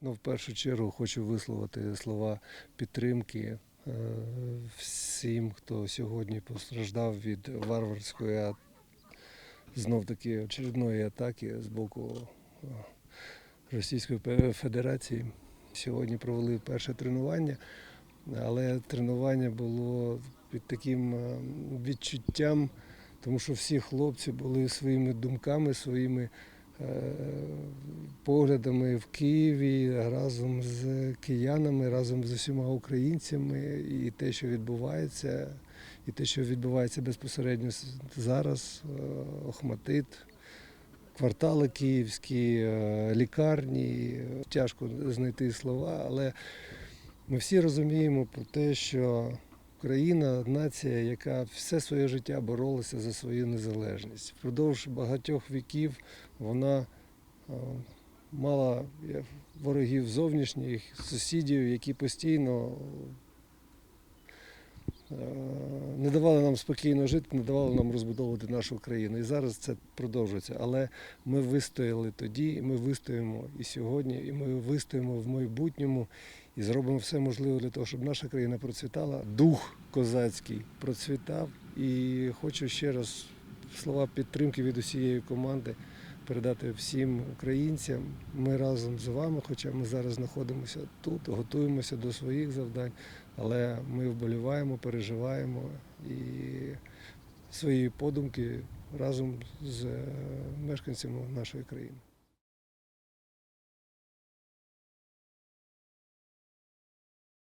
Ну, в першу чергу хочу висловити слова підтримки е, всім, хто сьогодні постраждав від варварської знов-таки очередної атаки з боку е, Російської Федерації. Сьогодні провели перше тренування, але тренування було під таким е, відчуттям, тому що всі хлопці були своїми думками, своїми поглядами в Києві разом з киянами, разом з усіма українцями, і те, що відбувається, і те, що відбувається безпосередньо зараз, е, Охматит, квартали київські, е, лікарні. Тяжко знайти слова, але ми всі розуміємо про те, що Україна нація, яка все своє життя боролася за свою незалежність. Впродовж багатьох віків вона е, мала е, ворогів зовнішніх, сусідів, які постійно е, не давали нам спокійно жити, не давали нам розбудовувати нашу країну. І зараз це продовжується. Але ми вистояли тоді, і ми вистоїмо і сьогодні, і ми вистоїмо в майбутньому і зробимо все можливе для того, щоб наша країна процвітала. Дух козацький процвітав. І хочу ще раз слова підтримки від усієї команди передати всім українцям. Ми разом з вами, хоча ми зараз знаходимося тут, готуємося до своїх завдань, але ми вболіваємо, переживаємо і свої подумки разом з е, мешканцями нашої країни.